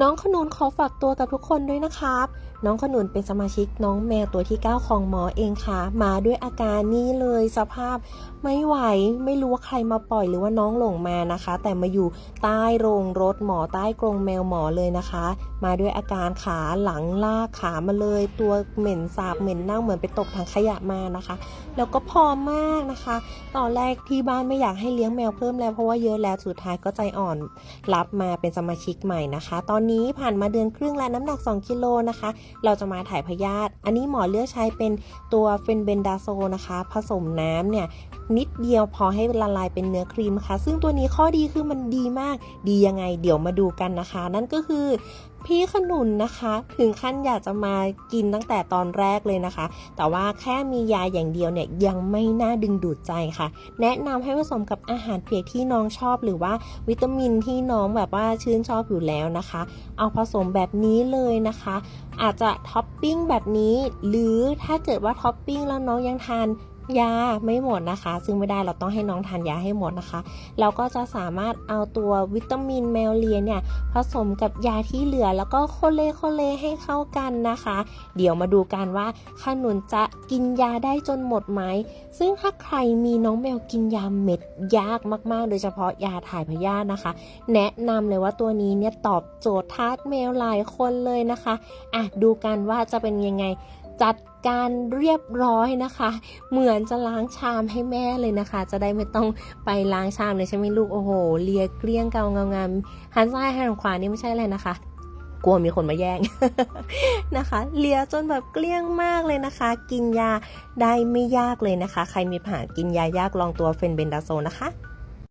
น้องขนุนขอฝากตัวกับทุกคนด้วยนะครับน้องขนุนเป็นสมาชิกน้องแมวตัวที่ 9 ของหมอเองค่ะ มาด้วยอาการนี้เลยสภาพไม่ไหวไม่รู้ว่าใครมาปล่อยหรือว่าน้องหลงมานะคะ แต่มาอยู่ใต้โรงรถหมอใต้กรงแมวหมอเลยนะคะ มาด้วยอาการขาหลังลากขามาเลย ตัวเหม็นสาบเหม็นเน่าเหมือนไปตกถังขยะมานะคะ แล้วก็พอมมากนะคะ ตอนแรกที่บ้านไม่อยากให้เลี้ยงแมวเพิ่มแล้วเพราะว่าเยอะแล้วสุดท้ายก็ใจอ่อนรับมาเป็นสมาชิกใหม่นะคะ ตอนนี้ผ่านมาเดือนครึ่งแล้วน้ำหนัก 2 กิโลนะคะเราจะมาถ่ายพยาธิอันนี้หมอเลือกใช้เป็นตัวเฟนเบนดาโซนะคะ ผสมน้ำเนี่ยนิดเดียวพอให้ละลายเป็นเนื้อครีมค่ะ ซึ่งตัวนี้ข้อดีคือมันดีมากดียังไงเดี๋ยวมาดูกันนะคะ นั่นก็คือ พี่ขนุนนะคะ ถึงขั้นอยากจะมากินตั้งแต่ตอนแรกเลยนะคะ แต่ว่าแค่มียาอย่างเดียวเนี่ยยังไม่น่าดึงดูดใจค่ะ แนะนำให้ผสมกับอาหารเปียกที่น้องชอบ หรือว่าวิตามินที่น้องแบบว่าชื่นชอบอยู่แล้วนะคะ เอาผสมแบบนี้เลยนะคะ อาจจะท็อปปิ้งแบบนี้ หรือถ้าเกิดว่าท็อปปิ้งแล้วน้องยังทาน ยาไม่หมดนะคะ ซึ่งไม่ได้เราต้องให้น้องทานยาให้หมดนะคะ เราก็จะสามารถเอาตัววิตามินแมวเลียเนี่ยผสมกับยาที่เหลือแล้วก็โคเลโคเลให้เข้ากันนะคะ เดี๋ยวมาดูกันว่าขนุนจะกินยาได้จนหมดไหม ซึ่งถ้าใครมีน้องแมวกินยาเม็ดยากมากๆ โดยเฉพาะยาถ่ายพยาธินะคะ แนะนำเลยว่าตัวนี้เนี่ยตอบโจทย์ทาสแมวหลายคนเลยนะคะอะดูกันว่าจะเป็นยังไง จัดการเรียบร้อยนะคะ เหมือนจะล้างชามให้แม่เลยนะคะ จะได้ไม่ต้องไปล้างชามเลยใช่ไหมลูกโอ้โหเลียเกลี้ยงเกาเงางามหันซ้ายหันขวานี่ไม่ใช่อะไรนะคะกลัวมีคนมาแย่งนะคะ เลียจนแบบเกลี้ยงมากเลยนะคะ กินยาได้ไม่ยากเลยนะคะ ใครมีปัญหากินยายากลองตัวเฟนเบนดาโซนะคะ